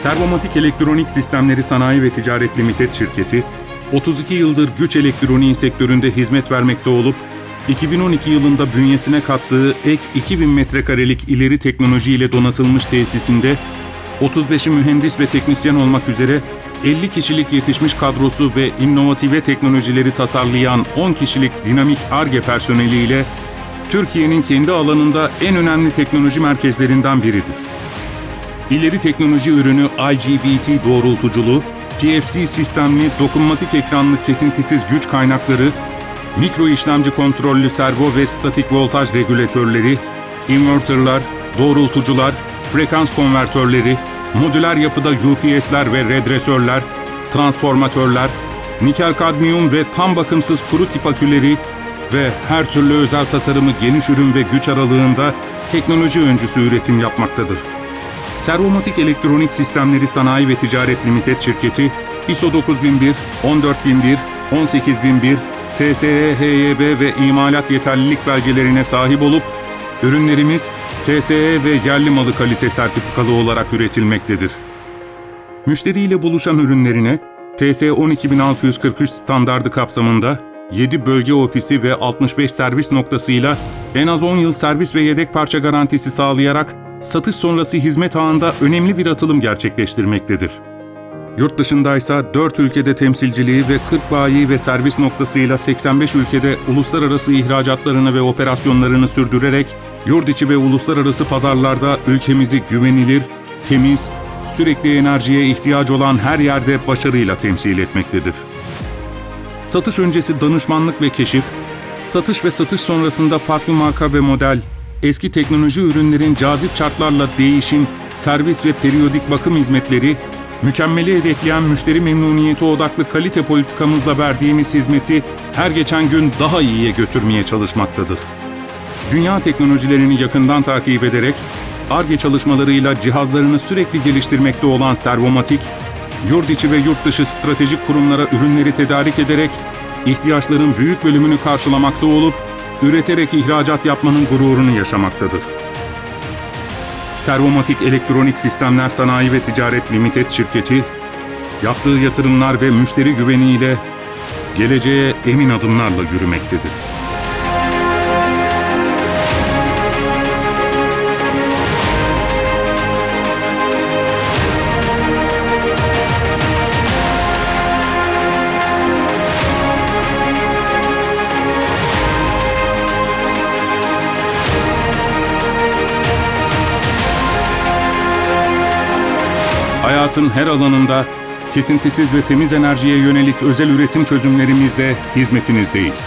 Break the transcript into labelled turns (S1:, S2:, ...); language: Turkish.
S1: Servomatik Elektronik Sistemleri Sanayi ve Ticaret Limited şirketi, 32 yıldır güç elektroniği sektöründe hizmet vermekte olup, 2012 yılında bünyesine kattığı ek 2000 metrekarelik ileri teknoloji ile donatılmış tesisinde 35'i mühendis ve teknisyen olmak üzere 50 kişilik yetişmiş kadrosu ve inovative teknolojileri tasarlayan 10 kişilik dinamik ARGE personeliyle Türkiye'nin kendi alanında en önemli teknoloji merkezlerinden biridir. İleri teknoloji ürünü IGBT doğrultuculu, PFC sistemli dokunmatik ekranlı kesintisiz güç kaynakları, mikro işlemci kontrollü servo ve statik voltaj regülatörleri, inverterler, doğrultucular, frekans konvertörleri, modüler yapıda UPS'ler ve redresörler, transformatörler, nikel kadmiyum ve tam bakımsız kuru tip aküleri ve her türlü özel tasarımı geniş ürün ve güç aralığında teknoloji öncüsü üretim yapmaktadır. Servomatik Elektronik Sistemleri Sanayi ve Ticaret Limited şirketi ISO 9001, 14001, 18001, TSE HYB ve imalat yeterlilik belgelerine sahip olup ürünlerimiz TSE ve yerli malı kalite sertifikalı olarak üretilmektedir. Müşteriyle buluşan ürünlerine TS 12643 standardı kapsamında 7 bölge ofisi ve 65 servis noktasıyla en az 10 yıl servis ve yedek parça garantisi sağlayarak satış sonrası hizmet ağında önemli bir atılım gerçekleştirmektedir. Yurt dışındaysa 4 ülkede temsilciliği ve 40 bayi ve servis noktasıyla 85 ülkede uluslararası ihracatlarını ve operasyonlarını sürdürerek yurt içi ve uluslararası pazarlarda ülkemizi güvenilir, temiz, sürekli enerjiye ihtiyaç olan her yerde başarıyla temsil etmektedir. Satış öncesi danışmanlık ve keşif, satış ve satış sonrasında farklı marka ve model, eski teknoloji ürünlerin cazip şartlarla değişim, servis ve periyodik bakım hizmetleri, mükemmeli hedefleyen müşteri memnuniyeti odaklı kalite politikamızla verdiğimiz hizmeti her geçen gün daha iyiye götürmeye çalışmaktadır. Dünya teknolojilerini yakından takip ederek, ARGE çalışmalarıyla cihazlarını sürekli geliştirmekte olan Servomatik, yurt içi ve yurt dışı stratejik kurumlara ürünleri tedarik ederek, ihtiyaçların büyük bölümünü karşılamakta olup, üreterek ihracat yapmanın gururunu yaşamaktadır. Servomatik Elektronik Sistemler Sanayi ve Ticaret Limited şirketi, yaptığı yatırımlar ve müşteri güveniyle geleceğe emin adımlarla yürümektedir. Hayatın her alanında kesintisiz ve temiz enerjiye yönelik özel üretim çözümlerimizle hizmetinizdeyiz.